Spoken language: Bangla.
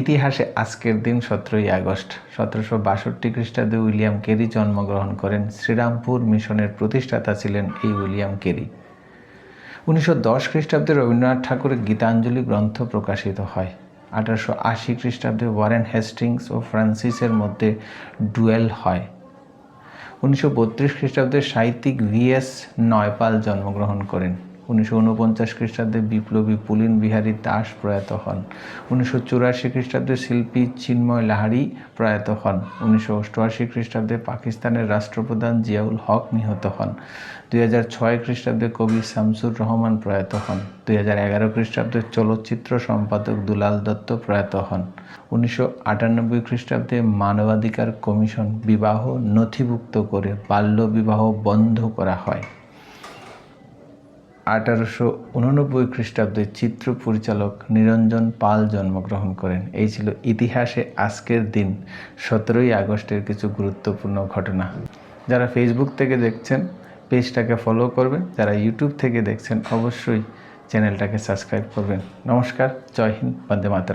ইতিহাসে আজকের দিন সতেরোই আগস্ট। সতেরোশো বাষট্টি খ্রিস্টাব্দে উইলিয়াম কেরি জন্মগ্রহণ করেন। শ্রীরামপুর মিশনের প্রতিষ্ঠাতা ছিলেন এই উইলিয়াম কেরি। উনিশশো দশ খ্রিস্টাব্দে রবীন্দ্রনাথ ঠাকুরের গীতাঞ্জলি গ্রন্থ প্রকাশিত হয়। আঠারোশো আশি খ্রিস্টাব্দে ওয়ারেন হেস্টিংস ও ফ্রান্সিসের মধ্যে ডুয়েল হয়। উনিশশো বত্রিশ খ্রিস্টাব্দে সাহিত্যিক ভিএস নয়পাল জন্মগ্রহণ করেন। উনিশশো উনপঞ্চাশ খ্রিস্টাব্দে বিপ্লবী পুলিন বিহারী দাস প্রয়াত হন। উনিশশো চুরাশি খ্রিস্টাব্দে শিল্পী চিন্ময় লাহারি প্রয়াত হন। উনিশশো অষ্টআশি খ্রিস্টাব্দে পাকিস্তানের রাষ্ট্রপ্রধান জিয়াউল হক নিহত হন। দুই হাজার ছয় খ্রিস্টাব্দে কবি শামসুর রহমান প্রয়াত হন। দুই হাজার এগারো খ্রিস্টাব্দে চলচ্চিত্র সম্পাদক দুলাল দত্ত প্রয়াত হন। উনিশশো আটানব্বই খ্রিস্টাব্দে মানবাধিকার কমিশন বিবাহ নথিভুক্ত করে বাল্য বিবাহ বন্ধ করা হয়। আঠারোশো উননব্বই খ্রিস্টাব্দে চিত্র পরিচালক নিরঞ্জন পাল জন্মগ্রহণ করেন। এই ছিল ইতিহাসে আজকের দিন, সতেরোই আগস্টের কিছু গুরুত্বপূর্ণ ঘটনা। যারা ফেসবুক থেকে দেখছেন, পেজটাকে ফলো করবেন। যারা ইউটিউব থেকে দেখছেন, অবশ্যই চ্যানেলটাকে সাবস্ক্রাইব করবেন। নমস্কার, জয় হিন্দ, বন্দে মাতরম।